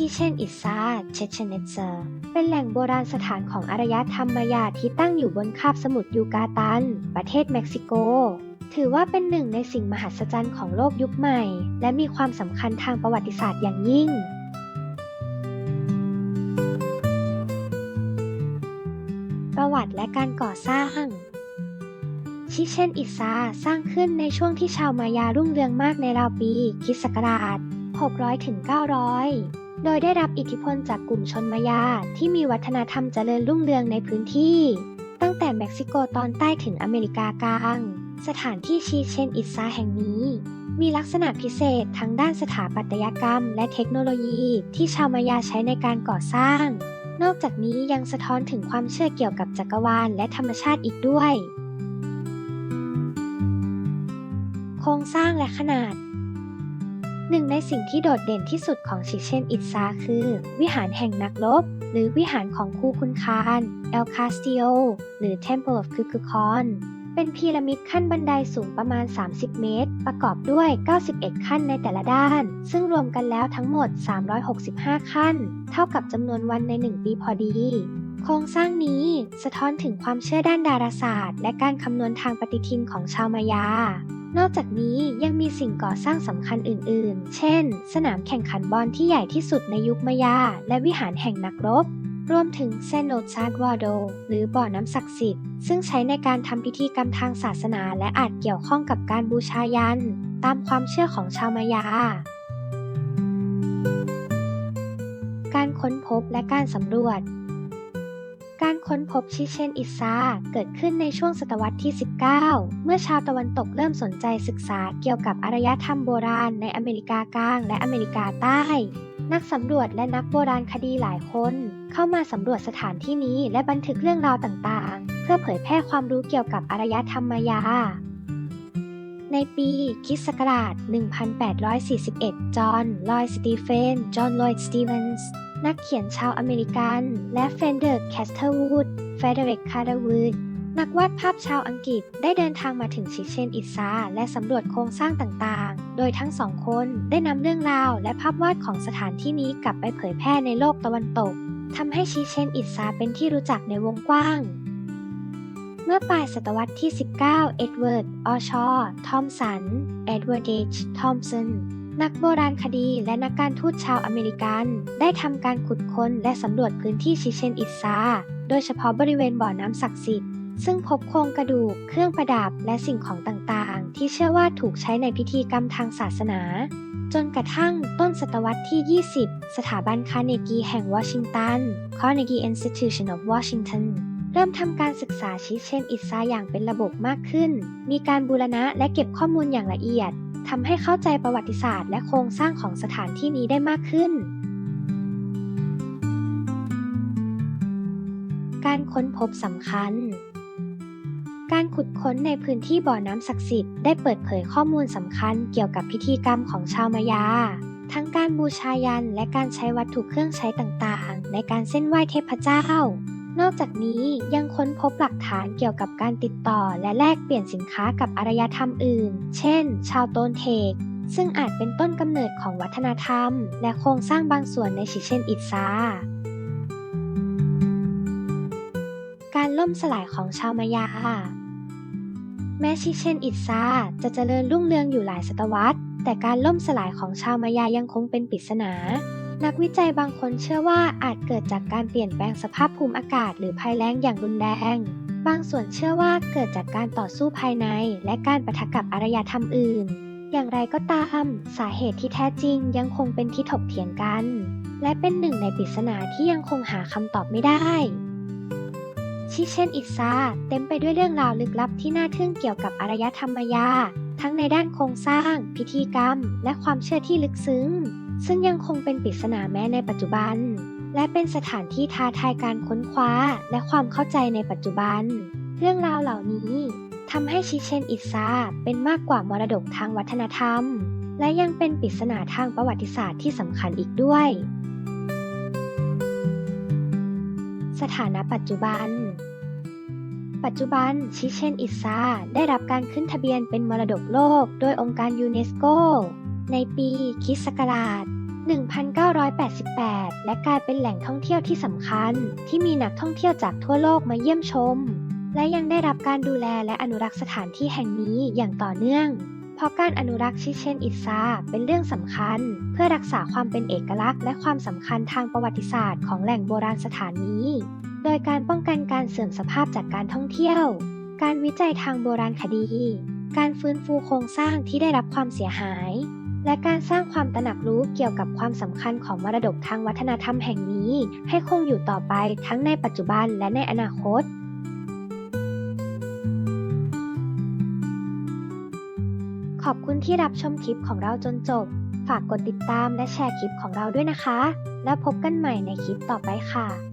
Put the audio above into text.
ชิเช่นอิซาเชเชเนเซอร์เป็นแหล่งโบราณสถานของอารยธรรมมายาที่ตั้งอยู่บนคาบสมุทรยูกาตัน ประเทศเม็กซิโก ถือว่าเป็นหนึ่งในสิ่งมหัศจรรย์ของโลกยุคใหม่ และมีความสำคัญทางประวัติศาสตร์อย่างยิ่งประวัติและการก่อสร้าง ชิเชนอิซาสร้างขึ้นในช่วงที่ชาวมายารุ่งเรืองมากในราวปีคิศักราช 600ถึง900 โดยได้รับอิทธิพลจากกลุ่มชนมายาที่มีวัฒนธรรมเจริญรุ่งเรืองในพื้นที่ ตั้งแต่เม็กซิโกตอนใต้ถึงอเมริกากลาง สถานที่ชิเชนอิซาแห่งนี้ มีลักษณะพิเศษทั้งด้านสถาปัตยกรรม และเทคโนโลยีที่ชาวมายาใช้ในการก่อสร้าง นอกจากนี้ยังสะท้อนถึงความเชื่อเกี่ยวกับจักรวาลและธรรมชาติอีกด้วย โครงสร้างและขนาด หนึ่งในสิ่งที่โดดเด่นที่สุดของชิเชนอิตซาคือ วิหารแห่งนักรบ หรือวิหารของคูคุนคานเอลคาสติโอหรือ Temple of Kukulkan เป็นพีระมิดขั้นบันไดสูงประมาณ 30 เมตร ประกอบด้วย 91 ขั้นในแต่ละด้าน ซึ่งรวมกันแล้วทั้งหมด 365 ขั้น เท่ากับจำนวนวันใน 1 ปีพอดี โครงสร้างนี้สะท้อนถึงความเชื่อด้านดาราศาสตร์ และการคำนวณทางปฏิทินของชาวมายา นอกจากนี้ยังมีสิ่งก่อสร้างสำคัญอื่น ๆ เช่น สนามแข่งขันบอลที่ใหญ่ที่สุดในยุคมายา และวิหารแห่งนักรบ รวมถึงเซนโนซาดวาโด หรือบ่อน้ำศักดิ์สิทธิ์ ซึ่งใช้ในการทำพิธีกรรมทางศาสนา และอาจเกี่ยวข้องกับการบูชายัน ตามความเชื่อของชาวมายา การค้นพบและการสำรวจ การค้นพบชิเชนอิซาเกิดขึ้นในช่วงศตวรรษที่ 19 เมื่อชาวตะวันตกเริ่มสนใจศึกษาเกี่ยวกับอารยธรรมโบราณในอเมริกากลางและอเมริกาใต้ นักสำรวจและนักโบราณคดีหลายคน เข้ามาสำรวจสถานที่นี้และบันทึกเรื่องราวต่างๆ เพื่อเผยแพร่ความรู้เกี่ยวกับอารยธรรมมายาในปีคริสต์ศักราช 1841 จอห์น ลอยสตีเฟน จอห์น ลอยด์สตีเวนส์ นักเขียนชาวอเมริกัน และเฟนเดอร์แคสเทอร์วูดเฟเดริกคาร์ดวูดนักวาดภาพชาวอังกฤษได้เดินทางมาถึงชิเชนอิซาและสำรวจโครงสร้างต่างๆ โดยทั้งสองคนได้นำเรื่องราวและภาพวาดของสถานที่นี้กลับไปเผยแพร่ในโลกตะวันตกทำให้ชิเชนอิซาเป็นที่รู้จักในวงกว้าง เมื่อปลายศตวรรษที่ 19 เอ็ดเวิร์ด ออชอ ทอมสัน เอ็ดเวิร์ดเดจ ทอมสัน นักโบราณคดีและนักการทูตชาวอเมริกัน ได้ทำการขุดค้นและสำรวจพื้นที่ชิเชนอิซา โดยเฉพาะบริเวณบ่อน้ำศักดิ์สิทธิ์ ซึ่งพบโครงกระดูก เครื่องประดับ และสิ่งของต่างๆ ที่เชื่อว่าถูกใช้ในพิธีกรรมทางศาสนา จนกระทั่งต้นศตวรรษที่ 20 สถาบันคาร์เนกีแห่งวอชิงตัน Carnegie Institution of Washington ริ่มทำการศึกษาชิเชนอิซาอย่างเป็นระบบมากขึ้น มีการบูรณะและเก็บข้อมูลอย่างละเอียดทำให้เข้าใจประวัติศาสตร์และโครงสร้างของสถานที่นี้ได้มากขึ้น การค้นพบสำคัญ การขุดค้นในพื้นที่บ่อน้ำศักดิ์สิทธิ์ได้เปิดเผยข้อมูลสำคัญเกี่ยวกับพิธีกรรมของชาวมายา ทั้งการบูชายันและการใช้วัตถุเครื่องใช้ต่างๆ ในการเส้นไหว้เทพเจ้า นอกจากนี้ยังค้นพบหลักฐานเกี่ยวกับการติดต่อและแลกเปลี่ยนสินค้ากับอารยธรรมอื่น เช่น ชาวโตนเทก ซึ่งอาจเป็นต้นกำเนิดของวัฒนธรรม และโครงสร้างบางส่วนในชิเชนอิตซาการล่มสลายของชาวมายา แม้ชิเชนอิตซาจะเจริญรุ่งเรืองอยู่หลายศตวรรษ แต่การล่มสลายของชาวมายายังคงเป็นปริศนา นักวิจัยบางคนเชื่อว่าอาจเกิดจากการเปลี่ยนแปลงสภาพภูมิอากาศหรือภัยแล้งอย่างรุนแรง บางส่วนเชื่อว่าเกิดจากการต่อสู้ภายใน และการปะทะกับอารยธรรมอื่น อย่างไรก็ตาม สาเหตุที่แท้จริงยังคงเป็นที่ถกเถียงกัน และเป็นหนึ่งในปริศนาที่ยังคงหาคำตอบไม่ได้ชิเชนอิซาเต็มไปด้วยเรื่องราวลึกลับที่น่าทึ่งเกี่ยวกับอารยธรรมมายา ทั้งในด้านโครงสร้าง พิธีกรรม และความเชื่อที่ลึกซึ้ง ซึ่งยังคงเป็นปริศนาแม้ในปัจจุบัน และเป็นสถานที่ท้าทายการค้นคว้าและความเข้าใจในปัจจุบัน เรื่องราวเหล่านี้ทำให้ชิเชนอิซาเป็นมากกว่ามรดกทางวัฒนธรรม และยังเป็นปริศนาทางประวัติศาสตร์ที่สำคัญอีกด้วย สถานะปัจจุบัน ปัจจุบันชิเชนอิซาได้รับการขึ้นทะเบียนเป็นมรดกโลก โดยองค์การยูเนสโก ในปีคริสต์ศักราช 1988 และกลายเป็นแหล่งท่องเที่ยวที่สำคัญ ที่มีนักท่องเที่ยวจากทั่วโลกมาเยี่ยมชม และยังได้รับการดูแลและอนุรักษ์สถานที่แห่งนี้อย่างต่อเนื่อง เพราะการอนุรักษ์ชิเชนอิซาเป็นเรื่องสำคัญ เพื่อรักษาความเป็นเอกลักษณ์และความสำคัญทางประวัติศาสตร์ของแหล่งโบราณสถานนี้ โดยการป้องกันการเสื่อมสภาพจากการท่องเที่ยว การวิจัยทางโบราณคดี การฟื้นฟูโครงสร้างที่ได้รับความเสียหาย และการสร้างความตระหนักรู้เกี่ยวกับความสำคัญของมรดกทางวัฒนธรรมแห่งนี้ ให้คงอยู่ต่อไปทั้งในปัจจุบันและในอนาคตขอบคุณที่รับชมคลิปของเราจนจบ ฝากกดติดตามและแชร์คลิปของเราด้วยนะคะ แล้วพบกันใหม่ในคลิปต่อไปค่ะ